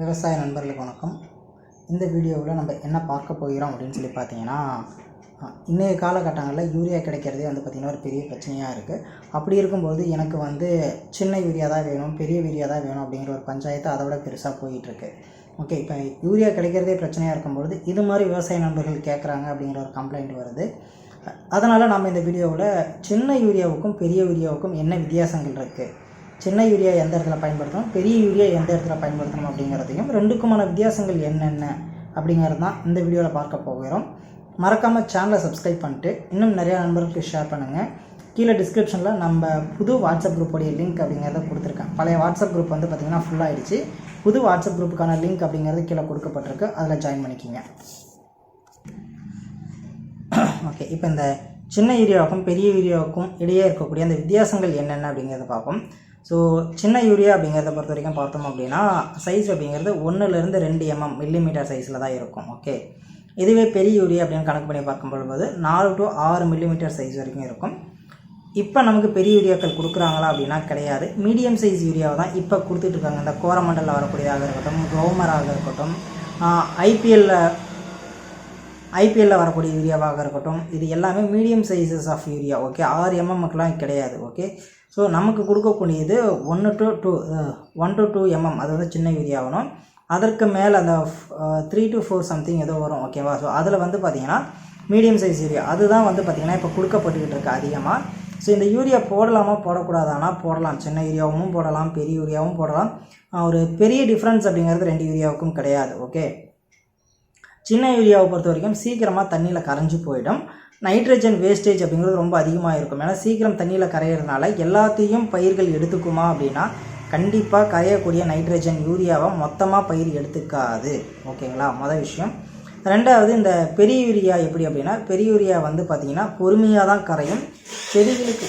விவசாய நண்பர்களுக்கு வணக்கம். இந்த வீடியோவில் நம்ம என்ன பார்க்க போகிறோம் அப்படின்னு சொல்லி பார்த்தீங்கன்னா இன்றைய காலகட்டங்களில் யூரியா கிடைக்கிறதே வந்து பார்த்திங்கன்னா ஒரு பெரிய பிரச்சனையாக இருக்குது அப்படி இருக்கும்போது எனக்கு வந்து சின்ன யூரியா தான் வேணும் பெரிய யூரியா தான் வேணும் அப்படிங்கிற ஒரு பஞ்சாயத்து அதை விட பெருசாக போயிட்டுருக்கு. ஓகே இப்போ யூரியா கிடைக்கிறதே பிரச்சனையாக இருக்கும்பொழுது இது மாதிரி விவசாய நண்பர்கள் கேட்குறாங்க அப்படிங்கிற ஒரு கம்ப்ளைண்ட் வருது. அதனால் நம்ம இந்த வீடியோவில் சின்ன யூரியாவுக்கும் பெரிய யூரியாவுக்கும் என்ன வித்தியாசங்கள் இருக்குது சின்ன யூரியா எந்த இடத்துல பயன்படுத்தணும் பெரிய யூரியா எந்த இடத்துல பயன்படுத்தணும் அப்படிங்கிறதையும் ரெண்டுக்குமான வித்தியாசங்கள் என்னென்ன அப்படிங்கிறது தான் இந்த வீடியோவில் பார்க்க போகிறோம். மறக்காமல் சேனலை சப்ஸ்கிரைப் பண்ணிட்டு இன்னும் நிறையா நண்பர்களுக்கு ஷேர் பண்ணுங்கள் கீழே டிஸ்கிரிப்ஷனில் நம்ம புது வாட்ஸ்அப் குரூப்போடைய லிங்க் அப்படிங்கிறத கொடுத்துருக்கேன். பழைய வாட்ஸ்அப் குரூப் வந்து பார்த்திங்கன்னா ஃபுல் ஆயிடுச்சு. புது வாட்ஸ்அப் குரூப்புக்கான லிங்க் அப்படிங்கிறது கீழே கொடுக்கப்பட்டிருக்கு. அதில் ஜாயின் பண்ணிக்கிங்க. ஓகே இப்போ இந்த சின்ன யூரியாவுக்கும் பெரிய யூரியாவுக்கும் இடையே இருக்கக்கூடிய அந்த வித்தியாசங்கள் என்னென்ன அப்படிங்கிறத பார்ப்போம். ஸோ சின்ன யூரியா அப்படிங்கிறத பொறுத்த வரைக்கும் பார்த்தோம் அப்படின்னா சைஸ் அப்படிங்கிறது ஒன்றுலேருந்து ரெண்டு எம்எம் மில்லிமீட்டர் சைஸில் தான் இருக்கும். ஓகே இதுவே பெரிய யூரியா அப்படின்னு கணக்கு பண்ணி பார்க்கும்பொழுது நாலு டு ஆறு மில்லிமீட்டர் சைஸ் வரைக்கும் இருக்கும். இப்போ நமக்கு பெரிய யூரியாக்கள் கொடுக்குறாங்களா அப்படின்னா கிடையாது. மீடியம் சைஸ் யூரியாவை தான் இப்போ கொடுத்துட்ருக்காங்க இந்த கோரமண்டலில் வரக்கூடியதாக இருக்கட்டும் க்ரோமராக இருக்கட்டும் ஐபிஎல்லில் ஐபிஎல்லில் வரக்கூடிய யூரியாவாக இருக்கட்டும். இது எல்லாமே medium sizes of urea okay ஆறு எம்எம்முக்கெலாம் கிடையாது ஓகே ஸோ நமக்கு கொடுக்கக்கூடியது ஒன்று to two one to two MM அது வந்து சின்ன யூரியாவணும் அதற்கு மேலே அந்த த்ரீ டு ஃபோர் சம்திங் ஏதோ வரும் ஓகேவா ஸோ அதில் வந்து பார்த்தீங்கன்னா மீடியம் சைஸ் யூரியா. அதுதான் வந்து பார்த்திங்கன்னா இப்போ கொடுக்கப்பட்டுக்கிட்டு இருக்குது அதிகமாக ஸோ இந்த யூரியா போடலாமா போடக்கூடாதானா? போடலாம். சின்ன யூரியாவும் போடலாம் பெரிய யூரியாவும் போடலாம். ஒரு பெரிய டிஃப்ரென்ஸ் அப்படிங்கிறது ரெண்டு யூரியாவுக்கும் கிடையாது ஓகே சின்ன யூரியாவை பொறுத்த வரைக்கும் சீக்கிரமாக தண்ணியில் கரைஞ்சு போயிடும். நைட்ரஜன் வேஸ்டேஜ் அப்படிங்கிறது ரொம்ப அதிகமாக இருக்கும். ஏன்னா சீக்கிரம் தண்ணியில் கரையிறதுனால எல்லாத்தையும் பயிர்கள் எடுத்துக்குமா அப்படின்னா கண்டிப்பாக கரையக்கூடிய நைட்ரஜன் யூரியாவை மொத்தமாக பயிர் எடுத்துக்காது. ஓகேங்களா? மொதல் விஷயம். ரெண்டாவது இந்த பெரிய யூரியா எப்படி அப்படின்னா பெரிய யூரியா வந்து பார்த்திங்கன்னா பொறுமையாக தான் கரையும். செடிகளுக்கு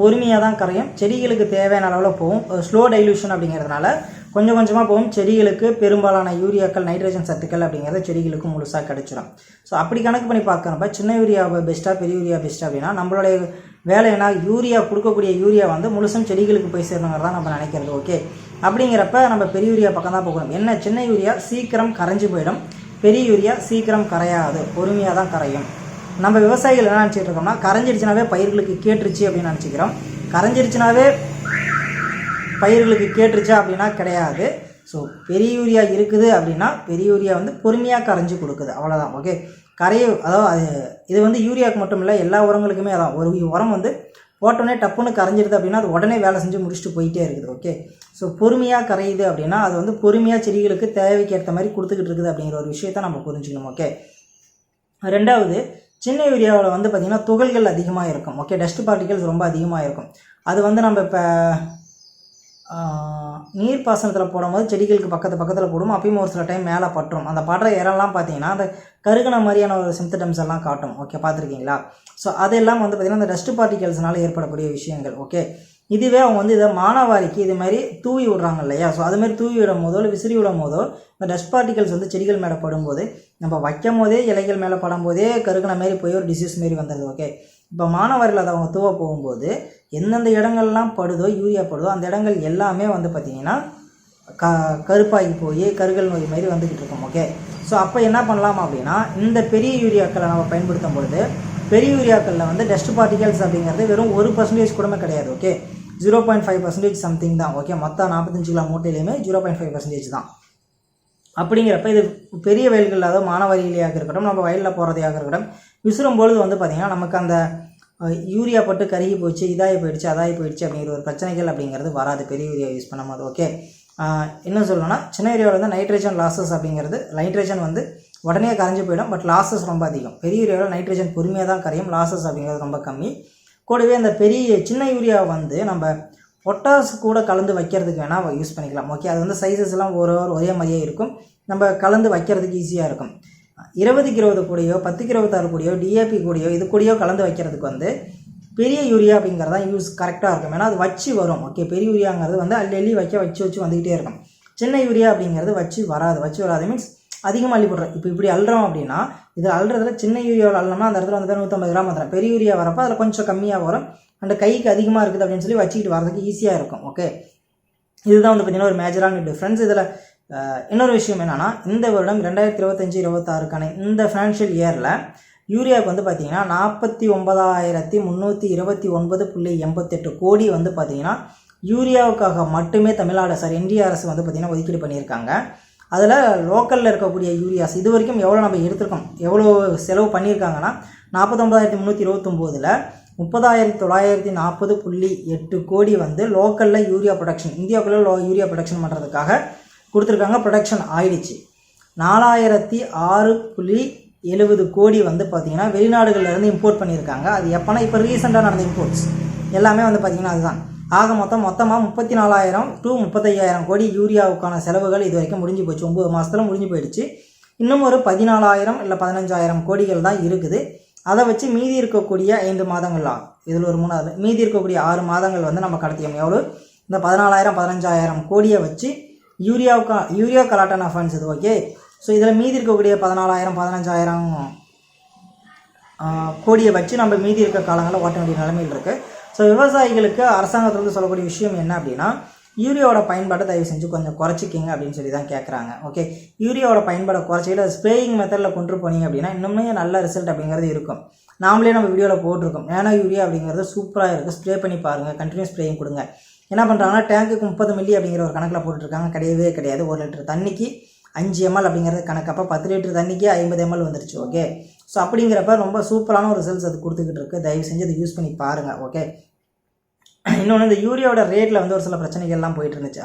பொறுமையாக தான் கரையும். செடிகளுக்கு தேவையான அளவில் போகும். ஸ்லோ டைலூஷன் அப்படிங்கிறதுனால கொஞ்சம் கொஞ்சமாக போகும். செடிகளுக்கு பெரும்பாலான யூரியாக்கள் நைட்ரஜன் சத்துக்கள் அப்படிங்கிறது செடிகளுக்கு முழுசாக கிடச்சிடும் ஸோ அப்படி கணக்கு பண்ணி பார்க்குறப்ப சின்ன யூரியா பெஸ்ட்டாக பெரிய யூரியா பெஸ்ட்டாக அப்படின்னா நம்மளுடைய வேலை என்ன? யூரியா கொடுக்கக்கூடிய யூரியா வந்து முழுசும் செடிகளுக்கு போய் சேரணுங்கிறதா நம்ம நினைக்கிறது ஓகே அப்படிங்கிறப்ப நம்ம பெரிய யூரியா பக்கம் தான் போகணும். என்ன? சின்ன யூரியா சீக்கிரம் கரைஞ்சு போயிடும். பெரிய யூரியா சீக்கிரம் கரையாது. பொறுமையாக தான் கரையும். நம்ம விவசாயிகள் என்ன நினச்சிட்டு இருக்கோம்னா கரைஞ்சிருச்சுனாவே பயிர்களுக்கு கேட்டுருச்சு அப்படின்னு நினச்சிக்கிறோம். கரைஞ்சிருச்சுனாவே பயிர்களுக்கு கேட்டுருச்சா அப்படின்னா கிடையாது. ஸோ பெரிய யூரியா இருக்குது அப்படின்னா பெரிய யூரியா வந்து பொறுமையாக கரைஞ்சி கொடுக்குது. அவ்வளோதான் ஓகே கரைய அதாவது அது இது வந்து யூரியாவுக்கு மட்டும் இல்லை எல்லா உரங்களுக்குமே அதான். ஒரு உரம் வந்து போட்டோன்னே டப்புன்னு கரைஞ்சிருது அப்படின்னா அது உடனே வேலை செஞ்சு முடிச்சுட்டு போயிட்டே இருக்குது ஓகே ஸோ பொறுமையாக கரையுது அப்படின்னா அது வந்து பொறுமையாக செடிகளுக்கு தேவைக்கு ஏற்ற மாதிரி கொடுத்துக்கிட்டு இருக்குது அப்படிங்கிற ஒரு விஷயத்த நம்ம புரிஞ்சுக்கணும் ஓகே ரெண்டாவது சின்ன யூரியாவில் வந்து பார்த்திங்கன்னா துகள்கள் அதிகமாக இருக்கும் ஓகே டஸ்ட் பார்ட்டிகல்ஸ் ரொம்ப அதிகமாக இருக்கும். அது வந்து நம்ம இப்போ நீர் பாசனத்தில் போடும்போது செடிகளுக்கு பக்கத்து பக்கத்தில் போடும் அப்பயும் ஒரு சில டைம் மேலே பட்டுரும். அந்த படுற இடம்லாம் பார்த்தீங்கன்னா அந்த கருகின மாதிரியான ஒரு சிம்டம்ஸ் எல்லாம் காட்டும். ஓகே பார்த்துருக்கீங்களா ஸோ அதெல்லாம் வந்து பார்த்திங்கன்னா அந்த டஸ்ட் பார்ட்டிகல்ஸ்னால ஏற்படக்கூடிய விஷயங்கள். ஓகே இதுவே அவங்க வந்து இதை மானாவாரிக்கு இது மாதிரி தூவி விடுறாங்க இல்லையா? ஸோ அது மாதிரி தூவி விடும் போதோ இல்லை விசிறி விடும் போதோ இந்த டஸ்ட் பார்ட்டிகல்ஸ் வந்து செடிகள் மேலே படும்போது நம்ம வைக்கும் போதே இலைகள் மேலே படும்போதே கருகின மாதிரி போய் ஒரு டிசீஸ் மாரி வந்துடுது ஓகே இப்போ மானாவாரியில் அதை அவங்க தூவ போகும்போது எந்தெந்த இடங்கள்லாம் படுதோ யூரியா படுதோ அந்த இடங்கள் எல்லாமே வந்து பார்த்திங்கன்னா க கருப்பாகி போய் கருகல் நோய் மாதிரி வந்துக்கிட்டு இருக்கும் ஓகே ஸோ அப்போ என்ன பண்ணலாம் அப்படின்னா இந்த பெரிய யூரியாக்களை நம்ம பயன்படுத்தும் பொழுது பெரிய யூரியாக்களில் வந்து டஸ்ட் பார்ட்டிகல்ஸ் அப்படிங்கிறது வெறும் ஒரு பர்சன்டேஜ் கூடமே கிடையாது okay zero point five percentage something தான் ஓகே மொத்தம் நாற்பத்தஞ்சு கிலோ மூட்டையிலையுமே ஜீரோ பாயிண்ட் ஃபைவ் பர்சன்டேஜ் தான். அப்படிங்கிறப்ப இது பெரிய வயல்கள் அதாவது மானவரியிலையாக இருக்கட்டும் நம்ம வயலில் போகிறதையாக இருக்கட்டும் விசிறும் பொழுது வந்து பார்த்திங்கன்னா நமக்கு அந்த யூரியா பட்டு கருகி போச்சு இதாகி போயிடுச்சு அதாகி போயிடுச்சு அப்படிங்கிற ஒரு பிரச்சனைகள் அப்படிங்கிறது வராது. பெரிய யூரியா யூஸ் பண்ணும்போது ஓகே. என்ன சொல்லணும்னா சின்ன ஏரியாவில் வந்து நைட்ரஜன் லாசஸ் அப்படிங்கிறது நைட்ரஜன் வந்து உடனே கரைஞ்சி போயிடும் பட் லாசஸ் ரொம்ப அதிகம். பெரிய யூரியாவில் நைட்ரஜன் பொறுமையாக தான் கரையும் லாசஸ் அப்படிங்கிறது ரொம்ப கம்மி. கூடவே அந்த பெரிய சின்ன யூரியா வந்து நம்ம பொட்டாஸ் கூட கலந்து வைக்கிறதுக்கு வேணால் யூஸ் பண்ணிக்கலாம். ஓகே அது வந்து சைஸஸ் எல்லாம் ஒரு ஒரு ஒரே மாதிரியே இருக்கும். நம்ம கலந்து வைக்கிறதுக்கு ஈஸியாக இருக்கும். இருபதுக்கு இருபது கூடயோ பத்துக்கு இருபத்தாறு கூடயோ டிஏபி கூடயோ இது கூடயோ கலந்து வைக்கிறதுக்கு வந்து பெரிய யூரியா அப்படிங்கிறது தான் யூஸ் கரெக்டாக இருக்கும். ஏன்னா அது வச்சு வரும். ஓகே பெரிய யூரியாங்கிறது வந்து அள்ளி அள்ளி வைக்க வச்சு வச்சு வந்துக்கிட்டே இருக்கும். சின்ன யூரியா அப்படிங்கிறது வச்சு வராது. வச்சு வராது. மீன்ஸ் அதிகமாக அள்ளி போடுறோம் இப்போ இப்படி அள்ளுறோம் அப்படின்னா இது அள்ளுறதுல சின்ன யூரியாவில் அள்ளனோம்னா அந்த இடத்துல வந்து நூற்றம்பது கிராம் வந்துடும் பெரிய யூரியா வரப்போ அதில் கொஞ்சம் கம்மியாக வரும். அந்த கைக்கு அதிகமாக இருக்குது அப்படின்னு சொல்லி வச்சுக்கிட்டு வரதுக்கு ஈஸியாக இருக்கும் ஓகே இதுதான் வந்து பார்த்திங்கன்னா ஒரு மேஜரான டிஃப்ரென்ஸ் இதில் இன்னொரு விஷயம் என்னென்னா இந்த வருடம் ரெண்டாயிரத்தி இருபத்தஞ்சி இருபத்தாறுக்கான இந்த ஃபினான்ஷியல் இயரில் யூரியாவுக்கு வந்து பார்த்திங்கன்னா நாற்பத்தி ஒன்பதாயிரத்தி முந்நூற்றி இருபத்தி ஒன்பது புள்ளி எண்பத்தெட்டு கோடி வந்து பார்த்திங்கன்னா யூரியாவுக்காக மட்டுமே தமிழ்நாடு சார் என்டிஏ அரசு வந்து பார்த்திங்கன்னா ஒதுக்கீடு பண்ணியிருக்காங்க. அதில் லோக்கலில் இருக்கக்கூடிய யூரியாஸ் இது வரைக்கும் எவ்வளோ நம்ம எடுத்திருக்கோம்? எவ்வளோ செலவு பண்ணியிருக்காங்கன்னா நாற்பத்தொம்பதாயிரத்தி முந்நூற்றி இருபத்தொம்போதில் முப்பதாயிரத்தி தொள்ளாயிரத்தி நாற்பது புள்ளி எட்டு கோடி வந்து லோக்கலில் யூரியா ப்ரொடக்ஷன் இந்தியாவுக்குள்ளே லோ யூரியா ப்ரொடக்ஷன் பண்ணுறதுக்காக கொடுத்துருக்காங்க. ப்ரொடக்ஷன் ஆயிடுச்சு. நாலாயிரத்தி ஆறு புள்ளி எழுபது கோடி வந்து பார்த்திங்கன்னா வெளிநாடுகள்லேருந்து இம்போர்ட் பண்ணியிருக்காங்க. அது எப்போனா இப்போ ரீசெண்டாக நடந்த இம்போர்ட்ஸ் எல்லாமே வந்து பார்த்திங்கன்னா அதுதான். ஆக மொத்தம் மொத்தமாக முப்பத்தி நாலாயிரம் டு முப்பத்தையாயிரம் கோடி யூரியாவுக்கான செலவுகள் இது வரைக்கும் முடிஞ்சு போச்சு. ஒம்பது மாதத்தில் முடிஞ்சு போயிடுச்சு. இன்னும் ஒரு பதினாலாயிரம் இல்லை பதினஞ்சாயிரம் கோடிகள் தான் இருக்குது. அதை வச்சு மீதி இருக்கக்கூடிய ஐந்து மாதங்கள்லாம். இதில் ஒரு மூணாவது. மீதி இருக்கக்கூடிய ஆறு மாதங்கள் வந்து நம்ம கடத்தியோம் எவ்வளோ இந்த பதினாலாயிரம் பதினஞ்சாயிரம் கோடியை வச்சு யூரியாவுக்கா யூரியா கலாட்டன் அஃபன்ஸ் இது ஓகே ஸோ இதில் மீதி இருக்கக்கூடிய பதினாலாயிரம் பதினஞ்சாயிரம் கோடியை வச்சு நம்ம மீதி இருக்க காலங்களில் ஓட்ட வேண்டிய நிலைமையில் இருக்குது ஸோ விவசாயிகளுக்கு அரசாங்கத்திலிருந்து சொல்லக்கூடிய விஷயம் என்ன அப்படின்னா யூரியாவோட பயன்பாட்டை தயவு செஞ்சு கொஞ்சம் குறைச்சிக்கிங்க அப்படின்னு சொல்லி தான் கேட்குறாங்க ஓகே யூரியாவோட பயன்பாடை குறைச்சிக்கிட்டு அது ஸ்ப்ரேயிங் மெத்தடில் கொண்டு போனீங்க அப்படின்னா இன்னுமே நல்ல ரிசல்ட் அப்படிங்கிறது இருக்கும். நாமளே நம்ம வீடியோவில் போட்டிருக்கோம். ஏன்னா யூரியா அப்படிங்கிறது சூப்பராக இருக்குது ஸ்ப்ரே பண்ணி பாருங்கள் கண்டினியூஸ் ஸ்ப்ரேயிங் கொடுங்க. என்ன பண்ணுறாங்கன்னா டேங்குக்கு முப்பது மில்லி அப்படிங்கிற ஒரு கணக்கில் போட்டுருக்காங்க. கிடையவே கிடையாது. ஒரு லிட்டர் தண்ணிக்கு அஞ்சு எம்எல் அப்படிங்கிறது கணக்கப்போ பத்து லிட்டர் தண்ணிக்கு ஐம்பது எம்எல் வந்துருச்சு. ஓகே ஸோ அப்படிங்கிறப்ப ரொம்ப சூப்பரான ஒரு ரிசல்ட்ஸ் அது கொடுத்துக்கிட்டு இருக்குது தயவு செஞ்சு அதை யூஸ் பண்ணி பாருங்கள் ஓகே இன்னொன்று இந்த யூரியாவோட ரேட்டில் வந்து ஒரு சில பிரச்சனைகள்லாம் போயிட்டு இருந்துச்சு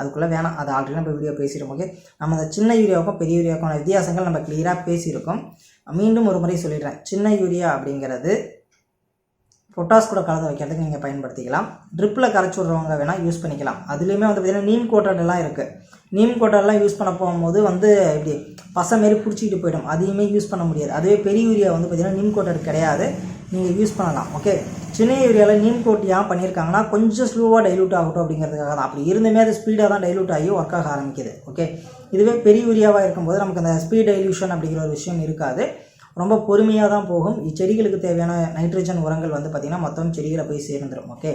அதுக்குள்ளே வேணாம். அது ஆல்ரெடி நம்ம வீடியோ பேசியிருக்கோம் ஓகே நம்ம அந்த சின்ன யூரியாவுக்கும் பெரிய யூரியாவுக்கான வித்தியாசங்கள் நம்ம கிளியராக பேசியிருக்கோம். மீண்டும் ஒரு முறை சொல்லிடுறேன். சின்ன யூரியா அப்படிங்கிறது பொட்டாஸ் கூட கலந்து வைக்கிறதுக்கு நீங்கள் பயன்படுத்திக்கலாம். ட்ரிப்பில் கரைச்சி விட்றவங்க வேணால் யூஸ் பண்ணிக்கலாம். அதுலேயுமே வந்து பார்த்திங்கன்னா நீம் கோட்டட் எல்லாம் இருக்குது நீம் கோட்டர்லாம் யூஸ் பண்ண போகும்போது வந்து இப்படி பசை மாரி பிடிச்சிக்கிட்டு போயிடும். அதையுமே யூஸ் பண்ண முடியாது. அதுவே பெரிய யூரியா வந்து பார்த்திங்கன்னா நீம் கோட்டட் கிடையாது. நீங்கள் யூஸ் பண்ணலாம் ஓகே சென்னை ஏரியாவில் நீம் கோட் ஏன் பண்ணியிருக்காங்கன்னா கொஞ்சம் ஸ்லோவாக டைலூட் ஆகட்டும் அப்படிங்கிறதுக்காக தான். அப்படி இருந்துமே அது ஸ்பீடாக தான் டைலூட் ஆகி ஒர்க் ஆக ஆரம்பிக்குது. ஓகே இதுவே பெரிய யூரியாவாக இருக்கும்போது நமக்கு அந்த ஸ்பீட் டைல்யூஷன் அப்படிங்கிற ஒரு விஷயம் இருக்காது. ரொம்ப பொறுமையாக தான் போகும். இச்செடிகளுக்கு தேவையான நைட்ரஜன் உரங்கள் வந்து பார்த்திங்கன்னா மொத்தம் செடிகளை போய் சேர்ந்துடும் ஓகே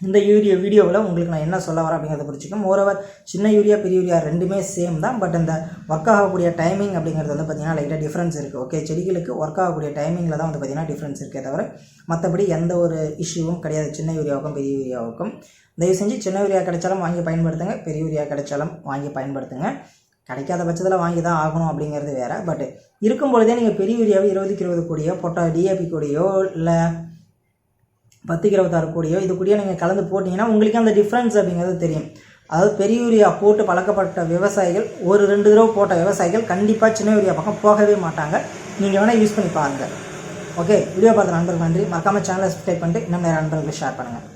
இந்த யூரியா வீடியோவில் உங்களுக்கு நான் என்ன சொல்ல வரேன் அப்படிங்கிறத பிடிச்சிக்கும் ஓரவர் சின்ன யூரியா பெரிய யூரியா ரெண்டுமே சேம் தான். பட் இந்த ஒர்க் ஆகக்கூடிய டைமிங் அப்படிங்கிறது வந்து பார்த்திங்கன்னா லைட்டாக டிஃப்ரென்ஸ் இருக்குது ஓகே செடிகளுக்கு ஒர்க் ஆகக்கூடிய டைமிங்கில் தான் வந்து பார்த்திங்கன்னா டிஃப்ரென்ஸ் இருக்கே தவிர மற்றபடி எந்த ஒரு இஷ்யூவும் கிடையாது. சின்ன யூரியாவுக்கும் பெரிய யூரியாவுக்கும். தயவு செஞ்சு சின்ன யூரியா கிடைச்சாலும் வாங்கி பயன்படுத்துங்க. பெரிய யூரியா கிடைச்சாலும் வாங்கி பயன்படுத்துங்க. கிடைக்காத பட்சத்தில் வாங்கி தான் ஆகணும் அப்படிங்கிறது வேறு. பட் இருக்கும் பொழுதே நீங்கள் பெரிய யூரியாவை இருபதுக்கு இருபது கூடியோ பொட்டா டிஏபி கூடியோ இல்லை பத்துக்கு இருபத்தாறு கோடியோ இது கூடயோ நீங்கள் கலந்து போட்டிங்கன்னா உங்களுக்கு அந்த டிஃப்ரென்ஸ் அப்படிங்கிறது தெரியும். அதாவது பெரிய யூரியா போட்டு பழக்கப்பட்ட விவசாயிகள் ஒரு ரெண்டு தடவை போட்ட விவசாயிகள் கண்டிப்பாக சின்ன யூரியா பக்கம் போகவே மாட்டாங்க. நீங்கள் வேணால் யூஸ் பண்ணி பாருங்கள் ஓகே வீடியோ பார்த்த நண்பர்கள் நன்றி. மறக்காமல் சேனலை சப்ஸ்கிரைப் பண்ணிட்டு இன்னும் நிறைய நண்பர்களுக்கு ஷேர் பண்ணுங்கள்